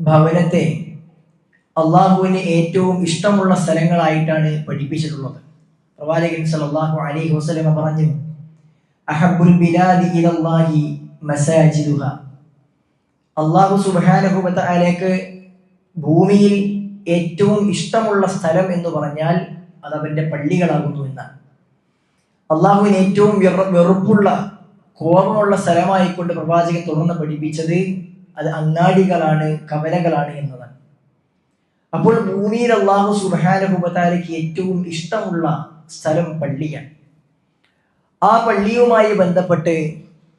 ഭവനത്തെ അള്ളാഹുവിന് ഏറ്റവും ഇഷ്ടമുള്ള സ്ഥലങ്ങളായിട്ടാണ് പഠിപ്പിച്ചിട്ടുള്ളത്. പ്രവാചകൻ സല്ലല്ലാഹു അലൈഹി ഹുസലമ പറഞ്ഞു അഹബ്ബുൽ അള്ളാഹു സുബ്ഹാനഹു വതആലയ്ക്ക് ഭൂമിയിൽ ഏറ്റവും ഇഷ്ടമുള്ള സ്ഥലം എന്ന് പറഞ്ഞാൽ അത് അവന്റെ പള്ളികളാകുന്നു എന്നാണ്. അള്ളാഹുവിന് ഏറ്റവും വെറു- വെറുപ്പുള്ള കോപമുള്ള സ്ഥലമായിക്കൊണ്ട് പ്രവാചകൻ തുറന്ന് പഠിപ്പിച്ചത് അത് അങ്ങാടികളാണ് കവലകളാണ് എന്നതാണ്. അപ്പോൾ ഭൂമിയിൽ അള്ളാഹു സുബാനുഭവത്താലേക്ക് ഏറ്റവും ഇഷ്ടമുള്ള സ്ഥലം പള്ളിയാണ്. ആ പള്ളിയുമായി ബന്ധപ്പെട്ട്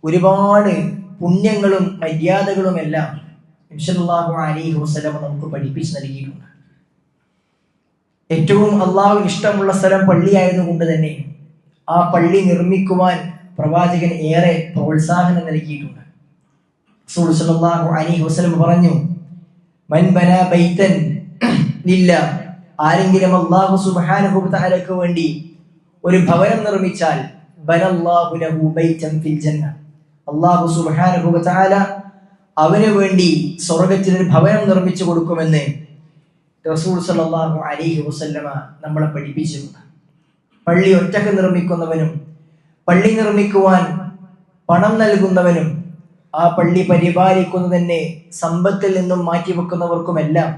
ഒരുപാട് പുണ്യങ്ങളും മര്യാദകളും എല്ലാം ഇൻഷല്ലാഹു അലൈഹി വസല്ലമ നമുക്ക് പഠിപ്പിച്ച് നൽകിയിട്ടുണ്ട്. ഏറ്റവും അള്ളാഹു ഇഷ്ടമുള്ള സ്ഥലം പള്ളിയായതുകൊണ്ട് തന്നെ ആ പള്ളി നിർമ്മിക്കുവാൻ പ്രവാചകൻ ഏറെ പ്രോത്സാഹനം നൽകിയിട്ടുണ്ട്. റസൂൽ സല്ലല്ലാഹു അലൈഹി വസല്ലം പറഞ്ഞു മൻ ബനാ ബൈതൻ ലില്ല ആരെങ്കിലും അല്ലാഹു സുബ്ഹാനഹു വതആലക്ക് വേണ്ടി ഒരു ഭവനം നിർമ്മിച്ചാൽ ബനല്ലാഹു ലഹു ബൈതൻ ഫിൽ ജന്ന. അല്ലാഹു സുബ്ഹാനഹു വതആല അവന് വേണ്ടി സ്വർഗത്തിൽ ഒരു ഭവനം നിർമ്മിച്ചു കൊടുക്കുമെന്ന് റസൂൽ സല്ലല്ലാഹു അലൈഹി വസല്ലമ നമ്മളെ പഠിപ്പിച്ചിട്ടുണ്ട്. പള്ളി ഒറ്റയ്ക്ക് നിർമ്മിക്കുന്നവനും പള്ളി നിർമ്മിക്കുവാൻ പണം നൽകുന്നവനും ആ പള്ളി പരിപാലിക്കുന്നതിനെ സമ്പത്തിൽ നിന്നും മാറ്റിവെക്കുന്നവർക്കുമെല്ലാം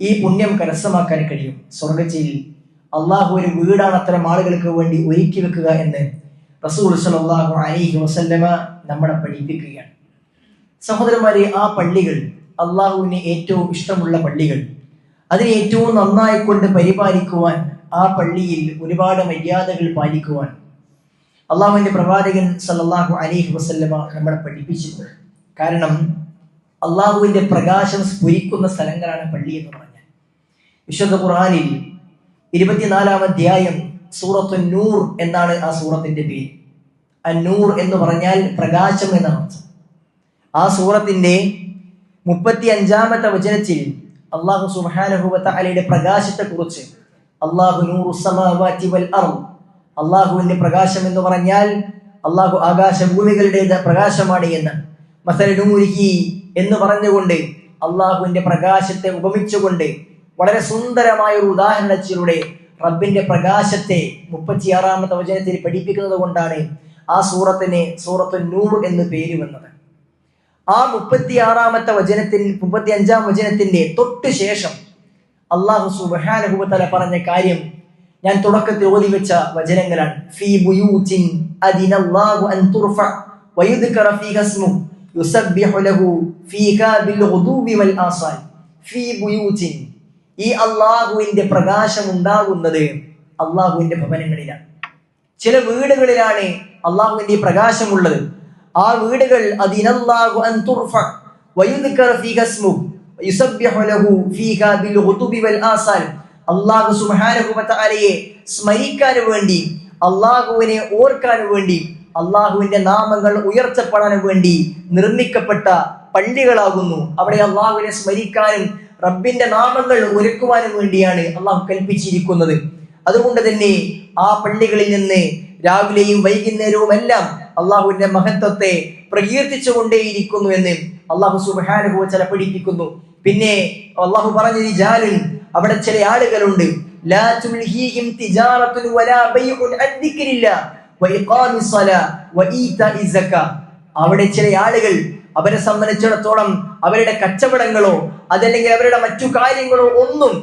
ഈ പുണ്യം കരസ്ഥമാക്കാൻ കഴിയും. സ്വർഗച്ചയിൽ അള്ളാഹു ഒരു വീടാണ് അത്തരം ആളുകൾക്ക് വേണ്ടി ഒരുക്കി വെക്കുക എന്ന് റസൂൽ സല്ലല്ലാഹു അലൈഹി വസല്ലമ നമ്മളെ പഠിപ്പിക്കുകയാണ്. സഹോദരന്മാരെ ആ പള്ളികൾ അള്ളാഹുവിന് ഏറ്റവും ഇഷ്ടമുള്ള പള്ളികൾ. അതിനെ ഏറ്റവും നന്നായി കൊണ്ട് പരിപാലിക്കുവാൻ ആ പള്ളിയിൽ ഒരുപാട് മര്യാദകൾ പാലിക്കുവാൻ അള്ളാഹുവിന്റെ പ്രവാചകൻ സല്ലല്ലാഹു അലൈഹി വസല്ലമ നമ്മളെ പഠിപ്പിച്ചിട്ടുണ്ട് കാരണം അള്ളാഹുവിന്റെ പ്രകാശം സ്ഫുരിക്കുന്ന സ്ഥലങ്ങളാണ് പള്ളി എന്ന് പറഞ്ഞാൽ. വിശുദ്ധ ഖുർആനിൽ ഇരുപത്തിനാലാം അധ്യായം സൂറത്തു നൂർ എന്നാണ് ആ സൂറത്തിന്റെ പേര്. അന്നൂർ എന്ന് പറഞ്ഞാൽ പ്രകാശം എന്നാണ് അർത്ഥം. ആ സൂറത്തിന്റെ മുപ്പത്തി അഞ്ചാമത്തെ വചനത്തിൽ അള്ളാഹു സുബാനഹുബത്ത അലയുടെ പ്രകാശത്തെ കുറിച്ച് അള്ളാഹു നൂർ അള്ളാഹുവിന്റെ പ്രകാശം എന്ന് പറഞ്ഞാൽ അള്ളാഹു ആകാശഭൂമികളുടെ പ്രകാശമാണ് എന്ന്. മസലൂരിഹി എന്ന് പറഞ്ഞുകൊണ്ട് അള്ളാഹുവിന്റെ പ്രകാശത്തെ ഉപമിച്ചുകൊണ്ട് വളരെ സുന്ദരമായ ഒരു ഉദാഹരണത്തിലൂടെ റബ്ബിന്റെ പ്രകാശത്തെ മുപ്പത്തിയാറാമത്തെ വചനത്തിൽ പഠിപ്പിക്കുന്നത് കൊണ്ടാണ് ആ സൂറത്തിന് സൂറത്ത് നൂർ എന്ന് പേര് വന്നത്. ആ മുപ്പത്തിയാറാമത്തെ വചനത്തിൽ മുപ്പത്തി അഞ്ചാം വചനത്തിന്റെ തൊട്ട് ശേഷം അള്ളാഹു സുബാനുഭവത്തല പറഞ്ഞ കാര്യം ഞാൻ തുടക്കത്തിൽ ഓതി വെച്ച വചനങ്ങളാണ്. ഫീ ബുയൂത്തിൻ അദിനല്ലാഹു അൻ തുർഫ ലഹു ബിൽ വൽ ഫീ ഈ അള്ളാഹുവിന്റെ പ്രകാശം ഉണ്ടാകുന്നത് അള്ളാഹുവിന്റെ ഭവനങ്ങളിലാണ്. ചില വീടുകളിലാണ് അള്ളാഹുവിന്റെ പ്രകാശം പ്രകാശമുള്ളത്. ആ വീടുകൾ അതിനല്ലാഹു അൻ തുർഫ ലഹു ബിൽ വൽ അള്ളാഹു സുബ്ഹാനഹു വതആലയെ സ്മരിക്കാൻ വേണ്ടി അള്ളാഹുവിനെ ഓർക്കാൻ വേണ്ടി അള്ളാഹുവിന്റെ നാമങ്ങൾ ഉയർത്തപ്പെടാൻ വേണ്ടി നിർമ്മിക്കപ്പെട്ട പള്ളികളാകുന്നു. അവിടെ അള്ളാഹുവിനെ സ്മരിക്കാനും റബ്ബിന്റെ നാമങ്ങൾ ഒരുക്കുവാനും വേണ്ടിയാണ് അള്ളാഹു കൽപ്പിച്ചിരിക്കുന്നത്. അതുകൊണ്ട് തന്നെ ആ പള്ളികളിൽ നിന്ന് രാവിലെയും വൈകുന്നേരവും എല്ലാം അള്ളാഹുവിന്റെ മഹത്വത്തെ പ്രകീർത്തിച്ചുകൊണ്ടേയിരിക്കുന്നു എന്ന് അള്ളാഹു സുബാനുഭവ ചില പഠിപ്പിക്കുന്നു. പിന്നെ അള്ളാഹു പറഞ്ഞ ജാലിൽ അവിടെ ചില ആളുകളുണ്ട്. അവിടെ ചില ആളുകൾ അവരെ സംബന്ധിച്ചിടത്തോളം അവരുടെ കച്ചവടങ്ങളോ അതല്ലെങ്കിൽ അവരുടെ മറ്റു കാര്യങ്ങളോ ഒന്നും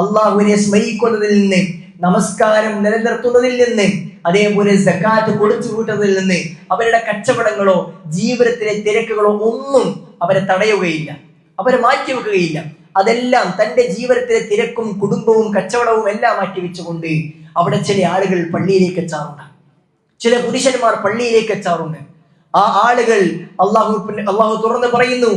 അള്ളാഹുവിനെ സ്മരിക്കുന്നതിൽ നിന്ന് നമസ്കാരം നിലനിർത്തുന്നതിൽ നിന്ന് അതേപോലെ സക്കാത്ത് കൊടുത്തു കൂട്ടുന്നതിൽ നിന്ന് അവരുടെ കച്ചവടങ്ങളോ ജീവിതത്തിലെ തിരക്കുകളോ ഒന്നും അവരെ തടയുകയില്ല. അവരെ മാറ്റിവെക്കുകയില്ല. അതെല്ലാം തന്റെ ജീവിതത്തിലെ തിരക്കും കുടുംബവും കച്ചവടവും എല്ലാം മാറ്റിവെച്ചുകൊണ്ട് അവിടെ ചില ആളുകൾ പള്ളിയിലേക്ക് എത്താറുണ്ട്. ചില പുരുഷന്മാർ പള്ളിയിലേക്ക് എത്താറുണ്ട്. ആ ആളുകൾ അള്ളാഹു അള്ളാഹു തുറന്ന് പറയുന്നു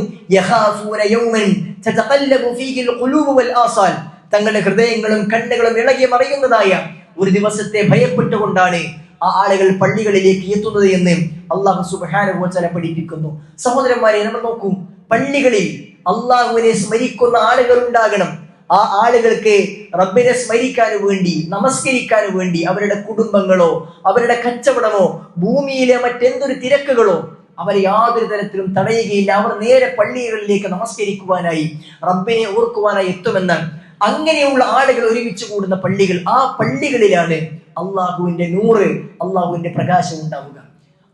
തങ്ങളുടെ ഹൃദയങ്ങളും കണ്ണുകളും ഇളകി മറിയുന്നതായ ഒരു ദിവസത്തെ ഭയപ്പെട്ടുകൊണ്ടാണ് ആ ആളുകൾ പള്ളികളിലേക്ക് എത്തുന്നത് എന്ന് അള്ളാഹു വതആല പഠിപ്പിക്കുന്നു. സഹോദരന്മാരെ നമ്മൾ നോക്കൂ പള്ളികളിൽ അള്ളാഹുവിനെ സ്മരിക്കുന്ന ആളുകൾ ഉണ്ടാകണം ആ ആളുകൾക്ക് റബ്ബിനെ സ്മരിക്കാൻ വേണ്ടി നമസ്കരിക്കാൻ വേണ്ടി അവരുടെ കുടുംബങ്ങളോ അവരുടെ കച്ചവടമോ ഭൂമിയിലെ മറ്റെന്തൊരു തിരക്കുകളോ അവരെ യാതൊരു തരത്തിലും തടയുകയില്ല. അവർ നേരെ പള്ളികളിലേക്ക് നമസ്കരിക്കുവാനായി റബ്ബിനെ ഓർക്കുവാനായി എത്തുമെന്നാണ് അങ്ങനെയുള്ള ആളുകൾ ഒരുമിച്ച് കൂടുന്ന പള്ളികൾ ആ പള്ളികളിലാണ് അള്ളാഹുവിന്റെ നൂറ് അള്ളാഹുവിന്റെ പ്രകാശം ഉണ്ടാവുക.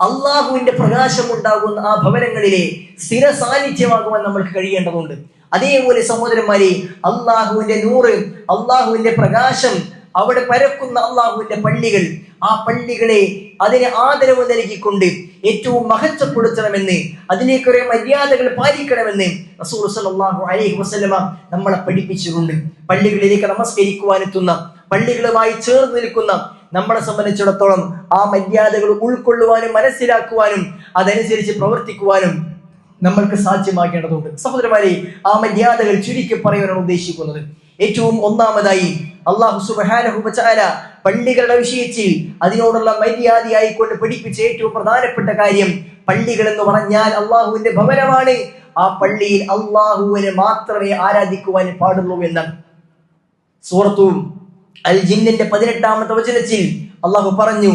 അള്ളാഹുവിന്റെ പ്രകാശം ഉണ്ടാകുന്ന ആ ഭവനങ്ങളിലെ സ്ഥിര സാന്നിധ്യമാകുവാൻ നമ്മൾക്ക് കഴിയേണ്ടതുണ്ട്. അതേപോലെ സഹോദരന്മാരെ അള്ളാഹുവിന്റെ നൂറ് അള്ളാഹുവിന്റെ പ്രകാശം അവിടെ പരക്കുന്ന അള്ളാഹുവിന്റെ പള്ളികൾ ആ പള്ളികളെ അതിന് ആദരവ് നൽകിക്കൊണ്ട് ഏറ്റവും മഹത്വപ്പെടുത്തണമെന്ന് അതിലേക്ക് കുറെ മര്യാദകൾ പാലിക്കണമെന്ന് റസൂൽ സല്ലല്ലാഹു അലൈഹി വസ്ലമ നമ്മളെ പഠിപ്പിച്ചിട്ടുണ്ട്. പള്ളികളിലേക്ക് നമസ്കരിക്കുവാനെത്തുന്ന പള്ളികളുമായി ചേർന്ന് നിൽക്കുന്ന നമ്മളെ സംബന്ധിച്ചിടത്തോളം ആ മര്യാദകൾ ഉൾക്കൊള്ളുവാനും മനസ്സിലാക്കുവാനും അതനുസരിച്ച് പ്രവർത്തിക്കുവാനും നമ്മൾക്ക് സാധ്യമാക്കേണ്ടതുണ്ട് സഹോദരന്മാരെ ആ മര്യാദകൾ ചുരുക്കി പറയാനാണ് ഉദ്ദേശിക്കുന്നത്. ഏറ്റവും ഒന്നാമതായി അള്ളാഹു സുബ്ഹാനഹു വതആല പള്ളികളുടെ വിഷയത്തിൽ അതിനോടുള്ള മര്യാദയായിക്കൊണ്ട് പഠിപ്പിച്ച ഏറ്റവും പ്രധാനപ്പെട്ട കാര്യം പള്ളികൾ എന്ന് പറഞ്ഞാൽ അള്ളാഹുവിന്റെ ഭവനമാണ്. ആ പള്ളിയിൽ അള്ളാഹുവിനെ മാത്രമേ ആരാധിക്കുവാൻ പാടുള്ളൂ എന്നാണ് സൂറത്തു അൽ ജിന്നിന്റെ പതിനെട്ടാമത്തെ വചനത്തിൽ അള്ളാഹു പറഞ്ഞു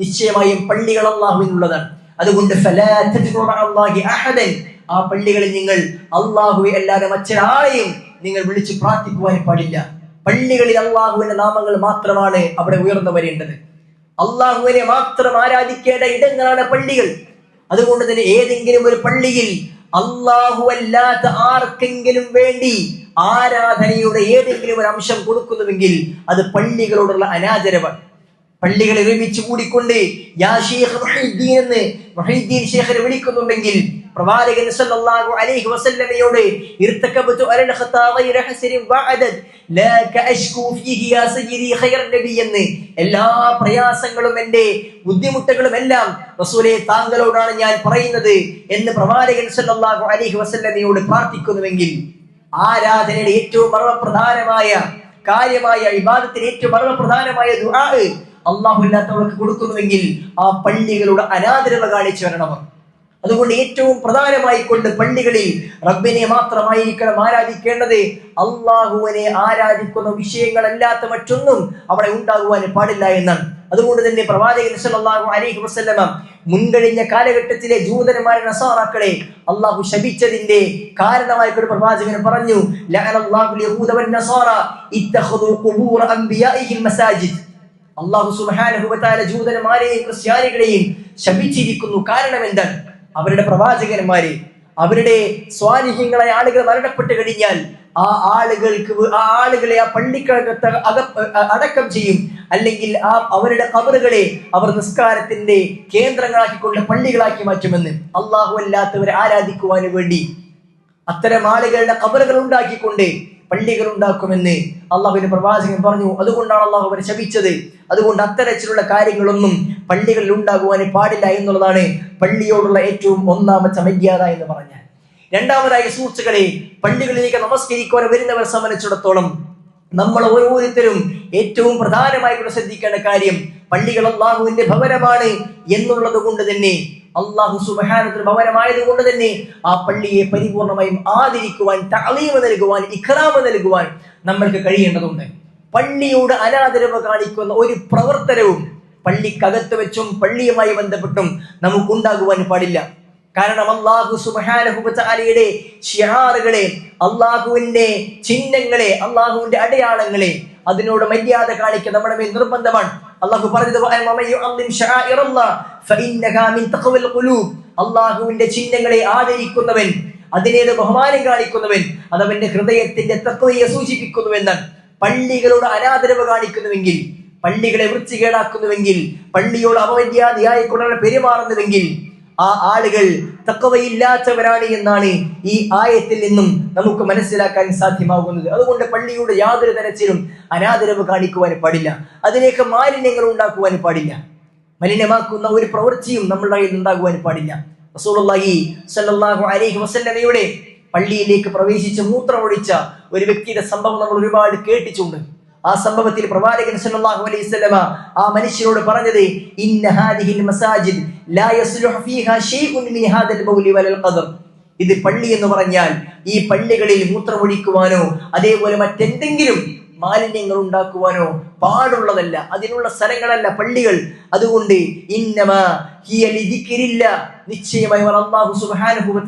നിശ്ചയമായും പള്ളികൾ അള്ളാഹുവിനുള്ളതാണ്. അതുകൊണ്ട് ആ പള്ളികളിൽ നിങ്ങൾ അള്ളാഹുവെ അല്ലാതെ മറ്റൊരാളെയും നിങ്ങൾ വിളിച്ച് പ്രാർത്ഥിക്കുവാൻ പാടില്ല. പള്ളികളിൽ അള്ളാഹുവിന്റെ നാമങ്ങൾ മാത്രമാണ് അവിടെ ഉയർന്നു വരേണ്ടത്. അള്ളാഹുവിനെ മാത്രം ആരാധിക്കേണ്ട ഇടങ്ങളാണ് പള്ളികൾ. അതുകൊണ്ട് തന്നെ ഏതെങ്കിലും ഒരു പള്ളിയിൽ അള്ളാഹു അല്ലാത്ത ആർക്കെങ്കിലും വേണ്ടി ആരാധനയുടെ ഏതെങ്കിലും ഒരു അംശം കൊടുക്കുന്നുവെങ്കിൽ അത് പള്ളികളോടുള്ള അനാദരവാണ് പള്ളികൾ ഒരുമിച്ച് കൂടിക്കൊണ്ട് യാ ഷെയ്ഖ് മുഹീദ്ദീൻ എന്ന് മുഹീദ്ദീൻ വിളിക്കുന്നുണ്ടെങ്കിൽ പ്രവാചകൻ സല്ലല്ലാഹു അലൈഹി വസല്ലമയോട് ഇർതകബതു അലൽ ഖതാ ഗൈറ ഹസരിൻ വഅദദ് ലാ ഫീഹി യാ സയ്യിദി ഖൈർ നബി എന്ന് എല്ലാ പ്രയാസങ്ങളും എന്റെ ബുദ്ധിമുട്ടുകളും എല്ലാം റസൂലെ താങ്കളോടാണ് ഞാൻ പറയുന്നത് എന്ന് പ്രവാചകൻ സല്ലല്ലാഹു അലൈഹി വസല്ലമയോട് പ്രാർത്ഥിക്കുന്നുവെങ്കിൽ ആരാധനയുടെ ഏറ്റവും മർമ്മപ്രധാനമായ കാര്യമായ ഇബാദത്തിന് ഏറ്റവും മർമ്മപ്രധാനമായ ദുആ അള്ളാഹു ഇല്ലാത്തവർക്ക് കൊടുക്കുന്നുവെങ്കിൽ ആ പള്ളികളുടെ അനാദരവ് കാണിച്ചു വരണം അതുകൊണ്ട് ഏറ്റവും പ്രധാനമായി കൊണ്ട് പള്ളികളിൽ റബ്ബിനെ മാത്രമായിരിക്കണം ആരാധിക്കേണ്ടത്. അള്ളാഹുവിനെ ആരാധിക്കുന്ന വിഷയങ്ങളല്ലാത്ത മറ്റൊന്നും അവിടെ ഉണ്ടാകുവാൻ പാടില്ല എന്നാണ്. അതുകൊണ്ട് തന്നെ പ്രവാചകൻ സല്ലല്ലാഹു അലൈഹി വസല്ലമ മുൻകഴിഞ്ഞ കാലഘട്ടത്തിലെ ജൂതന്മാരെ നസാറാക്കളെ അള്ളാഹു ശപിച്ചതിന്റെ കാരണമായിട്ട് പ്രവാചകൻ പറഞ്ഞു ലഅനല്ലാഹു യഹൂദ വൻ നസാറ ഇത്തഖദു ഖുബൂർ അൻബിയാഇഹിൽ മസാജിദ്. അള്ളാഹു സുബ്ഹാനഹു വതആല ജൂതന്മാരെയും ക്രിസ്ത്യാനികളെയും ശപിച്ചിരിക്കുന്നു. കാരണം എന്താണ്? അവരുടെ പ്രവാചകന്മാരെ അവരുടെ സ്വാനിഹ്യങ്ങളായ ആളുകൾ മരണപ്പെട്ട് കഴിഞ്ഞാൽ ആ ആളുകൾക്ക് ആ ആളുകളെ ആ പള്ളിക്കകത്ത് അടക്കം ചെയ്യും. അല്ലെങ്കിൽ ആ അവരുടെ കബറുകളെ അവർ നിസ്കാരത്തിന്റെ കേന്ദ്രങ്ങളാക്കിക്കൊണ്ട് പള്ളികളാക്കി മാറ്റുമെന്ന് അള്ളാഹു അല്ലാത്തവരെ ആരാധിക്കുവാൻ വേണ്ടി അത്തരം ആളുകളുടെ കബറുകൾ ഉണ്ടാക്കിക്കൊണ്ട് പള്ളികൾ ഉണ്ടാക്കുമെന്ന് അള്ളാഹുവിന്റെ പ്രവാചകൻ പറഞ്ഞു. അതുകൊണ്ടാണ് അള്ളാഹു അവരെ ശപിച്ചത്. അതുകൊണ്ട് അത്തരത്തിലുള്ള കാര്യങ്ങളൊന്നും പള്ളികളിൽ ഉണ്ടാകുവാൻ പാടില്ല എന്നുള്ളതാണ് പള്ളിയോടുള്ള ഏറ്റവും ഒന്നാമത്തെ മര്യാദ എന്ന് പറഞ്ഞാൽ. രണ്ടാമതായി സുഹൃത്തുക്കളെ പള്ളികളിലേക്ക് നമസ്കരിക്കുവാൻ വരുന്നവർ സംബന്ധിച്ചിടത്തോളം നമ്മൾ ഓരോരുത്തരും ഏറ്റവും പ്രധാനമായിട്ട് ശ്രദ്ധിക്കേണ്ട കാര്യം പള്ളികൾ അള്ളാഹുവിന്റെ ഭവനമാണ് എന്നുള്ളത് കൊണ്ട് തന്നെ അള്ളാഹു സുബഹാനത്തിന് ഭവനമായത് കൊണ്ട് തന്നെ ആ പള്ളിയെ പരിപൂർണമായും ആദരിക്കുവാൻ തളീമ് നൽകുവാൻ ഇഖ്റാമ നൽകുവാൻ നമ്മൾക്ക് കഴിയേണ്ടതുണ്ട്. പള്ളിയോട് അനാദരവ് കാണിക്കുന്ന ഒരു പ്രവർത്തനവും പള്ളിക്കകത്ത് വെച്ചും പള്ളിയുമായി ബന്ധപ്പെട്ടും നമുക്കുണ്ടാകുവാൻ പാടില്ല. കാരണം അള്ളാഹു സുബാനഹുബാലയുടെ ഷിഹാറുകളെ അള്ളാഹുവിന്റെ ചിഹ്നങ്ങളെ അള്ളാഹുവിന്റെ അടയാളങ്ങളെ അതിനോട് മര്യാദ കാണിക്കുക നമ്മുടെ മേൽ നിർബന്ധമാണ്. അള്ളാഹു പറഞ്ഞത്. അള്ളാഹുവിന്റെ ചിഹ്നങ്ങളെ ആദരിക്കുന്നവൻ അതിനേത് ബഹുമാനം കാണിക്കുന്നവൻ അതവന്റെ ഹൃദയത്തിന്റെ തത്വയെ സൂചിപ്പിക്കുന്നുവെന്നാണ് പള്ളികളോട് അനാദരവ് കാണിക്കുന്നുവെങ്കിൽ പള്ളികളെ വൃത്തികേടാക്കുന്നുവെങ്കിൽ പള്ളിയോട് അപമര്യാദയായി കൊണ്ടാണ് പെരുമാറുന്നുവെങ്കിൽ ആ ആളുകൾ തക്കവയില്ലാത്തവരാണ് എന്നാണ് ഈ ആയത്തിൽ നിന്നും നമുക്ക് മനസ്സിലാക്കാൻ സാധ്യമാകുന്നത്. അതുകൊണ്ട് പള്ളിയുടെ യാതൊരു തരത്തിലും അനാദരവ് കാണിക്കുവാൻ പാടില്ല. അതിലേക്ക് മാലിന്യങ്ങൾ ഉണ്ടാക്കുവാൻ പാടില്ല. മലിനമാക്കുന്ന ഒരു പ്രവൃത്തിയും നമ്മളുടെ ഉണ്ടാകുവാൻ പാടില്ല. റസൂലുള്ളാഹി സ്വല്ലല്ലാഹു അലൈഹി വസല്ലമയുടെ പള്ളിയിലേക്ക് പ്രവേശിച്ച് മൂത്രമൊഴിച്ച ഒരു വ്യക്തിയുടെ സംഭവം നമ്മൾ ഒരുപാട് കേട്ടിട്ടുണ്ട്. ആ സംഭവത്തിൽ പ്രവാചകൻ സല്ലല്ലാഹു അലൈഹി വസല്ലമ ആ മനുഷ്യനോട് പറഞ്ഞത് ഇന്ന ഹാദിഹിൽ മസാജിദ് ലാ യസ്ലുഹു ഫീഹാ ഷൈഉൻ മിൻ ഹാദൽ ബൗലി വലൽ ഖദർ. ഇത് പള്ളി എന്ന് പറഞ്ഞാൽ ഈ പള്ളികളിൽ മൂത്രമൊഴിക്കുവാനോ അതേപോലെ മറ്റെന്തെങ്കിലും മാലിന്യങ്ങൾ ഉണ്ടാക്കുവാനോ പാടുള്ളതല്ല അതിനുള്ള സ്ഥലങ്ങളല്ല പള്ളികൾ. അതുകൊണ്ട് നിശ്ചയമായി വ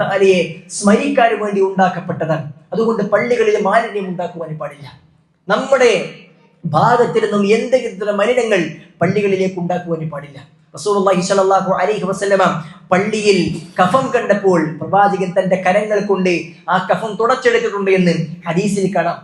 തആലയെ സ്മരിക്കാൻ വേണ്ടി ഉണ്ടാക്കപ്പെട്ടതാണ്. അതുകൊണ്ട് പള്ളികളിൽ മാലിന്യം ഉണ്ടാക്കുവാൻ പാടില്ല. നമ്മുടെ ഭാഗത്തിൽ നിന്നും എന്തെങ്കിലും മലിനങ്ങൾ പള്ളികളിലേക്ക് ഉണ്ടാക്കുവാൻ പാടില്ല. റസൂലുള്ളാഹി സ്വല്ലല്ലാഹു അലൈഹി വസല്ലമ പള്ളിയിൽ കഫം കണ്ടപ്പോൾ പ്രവാചകൻ തന്റെ കരങ്ങൾ കൊണ്ട് ആ കഫം തുടച്ചെടുത്തിട്ടുണ്ട് എന്ന് ഹദീസിൽ കാണാം.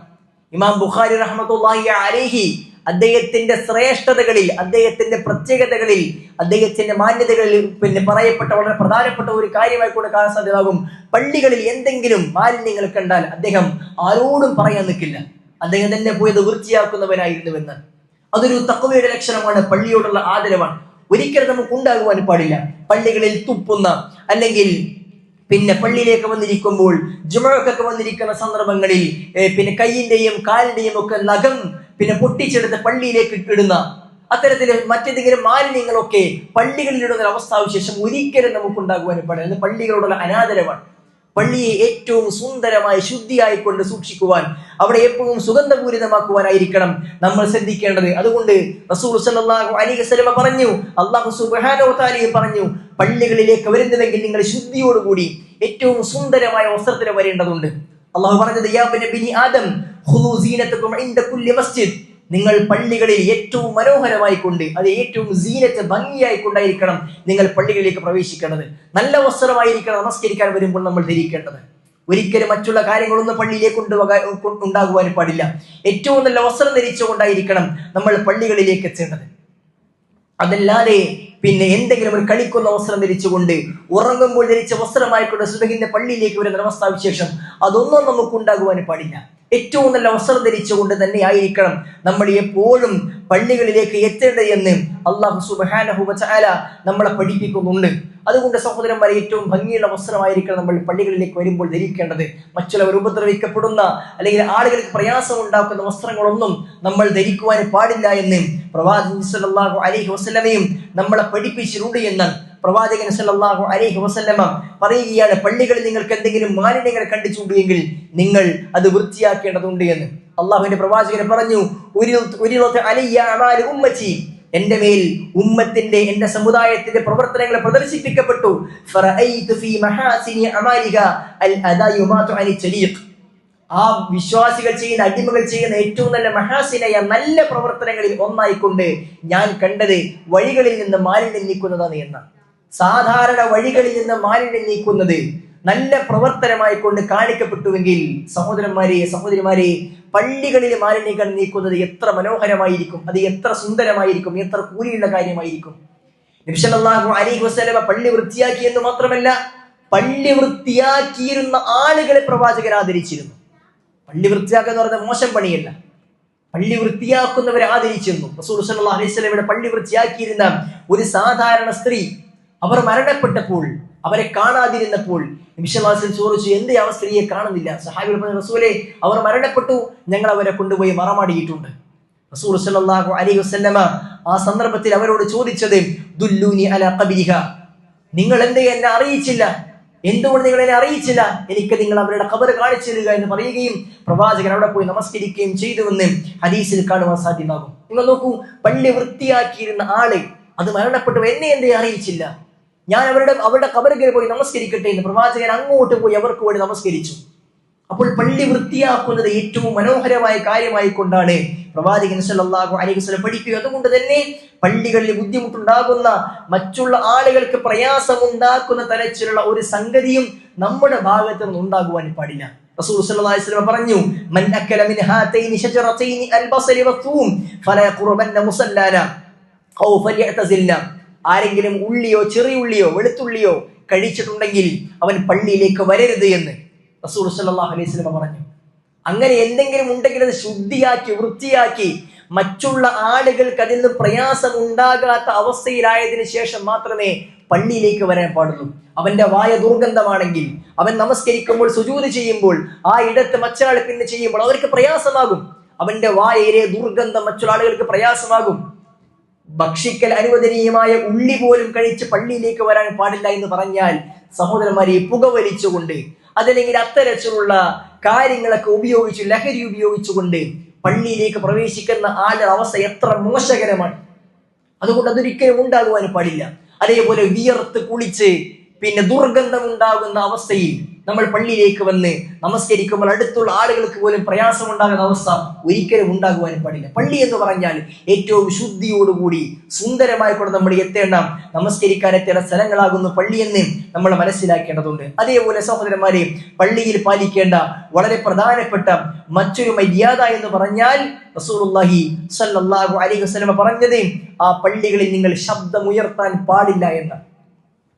ഇമാം ബുഖാരി റഹ്മത്തുള്ളാഹി അലൈഹി അദ്ദേഹത്തിന്റെ ശ്രേഷ്ഠതകളിൽ അദ്ദേഹത്തിന്റെ പ്രത്യേകതകളിൽ അദ്ദേഹത്തിന്റെ മാന്യതകളിൽ പിന്നെ പറയപ്പെട്ട വളരെ പ്രധാനപ്പെട്ട ഒരു കാര്യമായി കൂടെ കാണാൻ സാധ്യമാകും. പള്ളികളിൽ എന്തെങ്കിലും മാലിന്യങ്ങൾ കണ്ടാൽ അദ്ദേഹം ആരോടും പറയാൻ നിൽക്കില്ല. അദ്ദേഹം തന്നെ പോയത് വൃത്തിയാക്കുന്നവനായിരുന്നുവെന്ന്. അതൊരു തക്കവയുടെ ലക്ഷണമാണ് പള്ളിയോടുള്ള ആദരവാണ്. ഒരിക്കലും നമുക്ക് ഉണ്ടാകുവാൻ പാടില്ല. പള്ളികളിൽ തുപ്പുന്ന അല്ലെങ്കിൽ പിന്നെ പള്ളിയിലേക്ക് വന്നിരിക്കുമ്പോൾ ജുമഴക്കൊക്കെ വന്നിരിക്കുന്ന സന്ദർഭങ്ങളിൽ പിന്നെ കൈയിന്റെയും കാലിന്റെയും ഒക്കെ നഖം പിന്നെ പൊട്ടിച്ചെടുത്ത് പള്ളിയിലേക്ക് ഇടുന്ന അത്തരത്തിൽ മറ്റേതെങ്കിലും മാലിന്യങ്ങളൊക്കെ പള്ളികളിലിടുന്ന ഒരു അവസ്ഥാവിശേഷം ഒരിക്കലും നമുക്ക് ഉണ്ടാകുവാൻ പാടില്ല പള്ളികളോടുള്ള അനാദരവാണ്. പള്ളിയെ ഏറ്റവും സുന്ദരമായി ശുദ്ധിയായി കൊണ്ട് സൂക്ഷിക്കുവാൻ അവിടെ എപ്പോഴും സുഗന്ധപൂരിതമാക്കുവാനായിരിക്കണം നമ്മൾ ശ്രദ്ധിക്കേണ്ടത്. അതുകൊണ്ട് റസൂൽ സല്ലല്ലാഹു അലൈഹി പറഞ്ഞു അല്ലാഹു സുബ്ഹാനഹു തആല പറഞ്ഞു പള്ളികളിലേക്ക് വരുന്നതെങ്കിൽ നിങ്ങൾ ശുദ്ധിയോടുകൂടി ഏറ്റവും സുന്ദരമായ വസ്ത്രത്തിൽ വരേണ്ടതുണ്ട്. അള്ളാഹു പറഞ്ഞത് യാ ആദം ഇൻദ കുല്ലി മസ്ജിദ്. നിങ്ങൾ പള്ളികളിൽ ഏറ്റവും മനോഹരമായി കൊണ്ട് അത് ഏറ്റവും സീനത്ത് ഭംഗിയായി കൊണ്ടായിരിക്കണം നിങ്ങൾ പള്ളികളിലേക്ക് പ്രവേശിക്കേണ്ടത്. നല്ല വസ്ത്രമായിരിക്കണം നമസ്കരിക്കാൻ വരുമ്പോൾ നമ്മൾ ധരിക്കേണ്ടത്. ഒരിക്കലും മറ്റുള്ള കാര്യങ്ങളൊന്നും പള്ളിയിലേക്ക് ഉണ്ടാകുവാൻ പാടില്ല. ഏറ്റവും നല്ല വസ്ത്രം ധരിച്ചുകൊണ്ടായിരിക്കണം നമ്മൾ പള്ളികളിലേക്ക് എത്തേണ്ടത്. അതല്ലാതെ പിന്നെ എന്തെങ്കിലും ഒരു കളിക്കുന്ന വസ്ത്രം ധരിച്ചുകൊണ്ട് ഉറങ്ങുമ്പോൾ ധരിച്ച വസ്ത്രമായിക്കൊണ്ട് സുബഹിന്റെ പള്ളിയിലേക്ക് വരുന്ന അവസ്ഥാവിശേഷം അതൊന്നും നമുക്ക് ഉണ്ടാകുവാൻ പാടില്ല. ഏറ്റവും നല്ല വസ്ത്രം ധരിച്ചുകൊണ്ട് തന്നെ ആയിരിക്കണം നമ്മൾ എപ്പോഴും പള്ളികളിലേക്ക് എത്തേണ്ടത് എന്ന് അള്ളാഹു സുബാനഹു വചാല നമ്മളെ പഠിപ്പിക്കുന്നുണ്ട്. അതുകൊണ്ട് സഹോദരന്മാരെ ഏറ്റവും ഭംഗിയുള്ള വസ്ത്രമായിരിക്കണം നമ്മൾ പള്ളികളിലേക്ക് വരുമ്പോൾ ധരിക്കേണ്ടത്. മറ്റുള്ളവർ ഉപദ്രവിക്കപ്പെടുന്ന അല്ലെങ്കിൽ ആളുകൾക്ക് പ്രയാസം ഉണ്ടാക്കുന്ന വസ്ത്രങ്ങളൊന്നും നമ്മൾ ധരിക്കുവാൻ പാടില്ല എന്ന് പ്രവാചകൻ സല്ലല്ലാഹു അലൈഹി വസല്ലമയും നമ്മളെ പഠിപ്പിച്ചിട്ടുണ്ട് എന്ന് പ്രവാചകൻ സല്ലല്ലാഹു അലൈഹി വസല്ലമ പറയുകയാണ് പള്ളികളിൽ നിങ്ങൾക്ക് എന്തെങ്കിലും മാലിന്യങ്ങൾ കണ്ടിച്ചുണ്ടെങ്കിൽ നിങ്ങൾ അത് വൃത്തിയാക്കേണ്ടതുണ്ട് എന്ന്. അള്ളാഹുവിന്റെ പ്രവാചകൻ പറഞ്ഞു ഉമ്മച്ചി എന്റെ മേൽ ഉമ്മത്തിന്റെ എന്റെ സമുദായത്തിന്റെ പ്രവർത്തനങ്ങൾ പ്രദർശിപ്പിക്കപ്പെട്ടു. ആ വിശ്വാസികൾ ചെയ്യുന്ന അടിമകൾ ചെയ്യുന്ന ഏറ്റവും നല്ല മഹാസിനയ നല്ല പ്രവർത്തനങ്ങളിൽ ഒന്നായിക്കൊണ്ട് ഞാൻ കണ്ടത് വഴികളിൽ നിന്ന് മാലിന്യം നീക്കുന്നതാണ് എന്നാണ്. സാധാരണ വഴികളിൽ നിന്ന് മാലിന്യം നീക്കുന്നത് നല്ല പ്രവർത്തനമായി കൊണ്ട് കാണിക്കപ്പെട്ടുവെങ്കിൽ സഹോദരന്മാരെ സഹോദരിമാരെ പള്ളികളിൽ മാലിന്യങ്ങൾ നീക്കുന്നത് എത്ര മനോഹരമായിരിക്കും അത് എത്ര സുന്ദരമായിരിക്കും എത്ര കൂലിയുള്ള കാര്യമായിരിക്കും. നബിസല്ലാഹു അലൈഹി വസ്ലമ പള്ളി വൃത്തിയാക്കി എന്ന് മാത്രമല്ല പള്ളി വൃത്തിയാക്കിയിരുന്ന ആളുകളെ പ്രവാചകർ ആദരിച്ചിരുന്നു. പള്ളി വൃത്തിയാക്കുക എന്ന് പറയുന്നത് മോശം പണിയല്ല. പള്ളി വൃത്തിയാക്കുന്നവരെ ആദരിച്ചിരുന്നു. റസൂൽ സല്ലല്ലാഹു അലൈഹി വസല്ലമയുടെ പള്ളി വൃത്തിയാക്കിയിരുന്ന ഒരു സാധാരണ സ്ത്രീ അവർ മരണപ്പെട്ടപ്പോൾ അവരെ കാണാതിരുന്നപ്പോൾ നിമിഷവാസിൽ ചോദിച്ചു എന്ത് ആ സ്ത്രീയെ കാണുന്നില്ല? സഹാബികൾ പറഞ്ഞു റസൂലെ അവർ മരണപ്പെട്ടു. ഞങ്ങൾ അവരെ കൊണ്ടുപോയി മറമാടിയിട്ടുണ്ട്. റസൂർ സല്ലാഹു അലി വസല്ലമ ആ സന്ദർഭത്തിൽ അവരോട് ചോദിച്ചത് ദുല്ലൂനി അല കബിഹ നിങ്ങൾ എന്തേ എന്നെ അറിയിച്ചില്ല? എന്തുകൊണ്ട് നിങ്ങൾ എന്നെ അറിയിച്ചില്ല? എനിക്ക് നിങ്ങൾ അവരുടെ ഖബർ കാണിച്ചു തരിക എന്ന് പറയുകയും പ്രവാചകൻ അവിടെ പോയി നമസ്കരിക്കുകയും ചെയ്തുവെന്ന് ഹദീസിൽ കാണുവാൻ സാധ്യമാകും. നിങ്ങൾ നോക്കൂ പള്ളി വൃത്തിയാക്കിയിരുന്ന ആൾ അത് മരണപ്പെട്ടു എന്നെ എന്തേ അറിയിച്ചില്ല. ഞാൻ അവരുടെ അവരുടെ ഖബറുകളിൽ പോയി നമസ്കരിക്കട്ടെ എന്ന് പ്രവാചകൻ അങ്ങോട്ട് പോയി അവർക്ക് വേണ്ടി നമസ്കരിച്ചു. അപ്പോൾ പള്ളി വൃത്തിയാക്കുന്നത് ഏറ്റവും മനോഹരമായ കാര്യമായി കൊണ്ടാണ് പ്രവാചകൻ സല്ലല്ലാഹു അലൈഹി വസല്ലം പഠിക്കുക അതുകൊണ്ട് തന്നെ പള്ളികളിൽ ബുദ്ധിമുട്ടുണ്ടാകുന്ന മറ്റുള്ള ആളുകൾക്ക് പ്രയാസമുണ്ടാക്കുന്ന തരത്തിലുള്ള ഒരു സംഗതിയും നമ്മുടെ ഭാഗത്ത് നിന്ന് ഉണ്ടാകുവാൻ പാടില്ല. റസൂൽ സല്ലല്ലാഹു അലൈഹി വസല്ലം പറഞ്ഞു മൻ അക്കല മിൻ ഹാതൈനി ഷജറതൈനി അൽബസരി വത്തൂം ഫലാ മുസല്ലാന ഔ ഫലിയഅ്തസിൽന. ആരെങ്കിലും ഉള്ളിയോ ചെറിയ ഉള്ളിയോ വെളുത്തുള്ളിയോ കഴിച്ചിട്ടുണ്ടെങ്കിൽ അവൻ പള്ളിയിലേക്ക് വരരുത് എന്ന് റസൂർ സല്ലല്ലാഹു അലൈഹി സ്വലമ പറഞ്ഞു. അങ്ങനെ എന്തെങ്കിലും ഉണ്ടെങ്കിൽ അത് ശുദ്ധിയാക്കി വൃത്തിയാക്കി മറ്റുള്ള ആളുകൾക്ക് അതിൽ നിന്ന് പ്രയാസം ഉണ്ടാകാത്ത അവസ്ഥയിലായതിനു ശേഷം മാത്രമേ പള്ളിയിലേക്ക് വരാൻ പാടുള്ളൂ. അവന്റെ വായ ദുർഗന്ധമാണെങ്കിൽ അവൻ നമസ്കരിക്കുമ്പോൾ സുജൂത് ചെയ്യുമ്പോൾ ആ ഇടത്ത് മറ്റൊരാൾ പിന്നെ ചെയ്യുമ്പോൾ അവർക്ക് പ്രയാസമാകും. അവന്റെ വായയിലെ ദുർഗന്ധം മറ്റുള്ള ആളുകൾക്ക് പ്രയാസമാകും. ഭക്ഷിക്കൽ അനുവദനീയമായ ഉള്ളി പോലും കഴിച്ച് പള്ളിയിലേക്ക് വരാൻ പാടില്ല എന്ന് പറഞ്ഞാൽ സഹോദരന്മാരെ പുകവലിച്ചുകൊണ്ട് അതല്ലെങ്കിൽ അത്തരത്തിലുള്ള കാര്യങ്ങളൊക്കെ ഉപയോഗിച്ച് ലഹരി ഉപയോഗിച്ചുകൊണ്ട് പള്ളിയിലേക്ക് പ്രവേശിക്കുന്ന ആളുടെ അവസ്ഥ എത്ര മോശകരമാണ്. അതുകൊണ്ട് അതൊരിക്കലും ഉണ്ടാകുവാൻ പാടില്ല. അതേപോലെ വിയർത്ത് കുളിച്ച് പിന്നെ ദുർഗന്ധം ഉണ്ടാകുന്ന അവസ്ഥയിൽ നമ്മൾ പള്ളിയിലേക്ക് വന്ന് നമസ്കരിക്കുമ്പോൾ അടുത്തുള്ള ആളുകൾക്ക് പോലും പ്രയാസമുണ്ടാകുന്ന അവസ്ഥ ഒരിക്കലും ഉണ്ടാകുവാൻ പാടില്ല. പള്ളി എന്ന് പറഞ്ഞാൽ ഏറ്റവും ശുദ്ധിയോടുകൂടി സുന്ദരമായി കൊണ്ട് നമ്മൾ എത്തേണ്ട നമസ്കരിക്കാൻ എത്തേണ്ട സ്ഥലങ്ങളാകുന്നു പള്ളി എന്ന് നമ്മൾ മനസ്സിലാക്കേണ്ടതുണ്ട്. അതേപോലെ സഹോദരന്മാരെ പള്ളിയിൽ പാലിക്കേണ്ട വളരെ പ്രധാനപ്പെട്ട മറ്റൊരു മര്യാദ എന്ന് പറഞ്ഞാൽ റസൂലുള്ളാഹി സല്ലല്ലാഹു അലൈഹി വസല്ലം പറഞ്ഞത് ആ പള്ളികളിൽ നിങ്ങൾ ശബ്ദമുയർത്താൻ പാടില്ല എന്ന്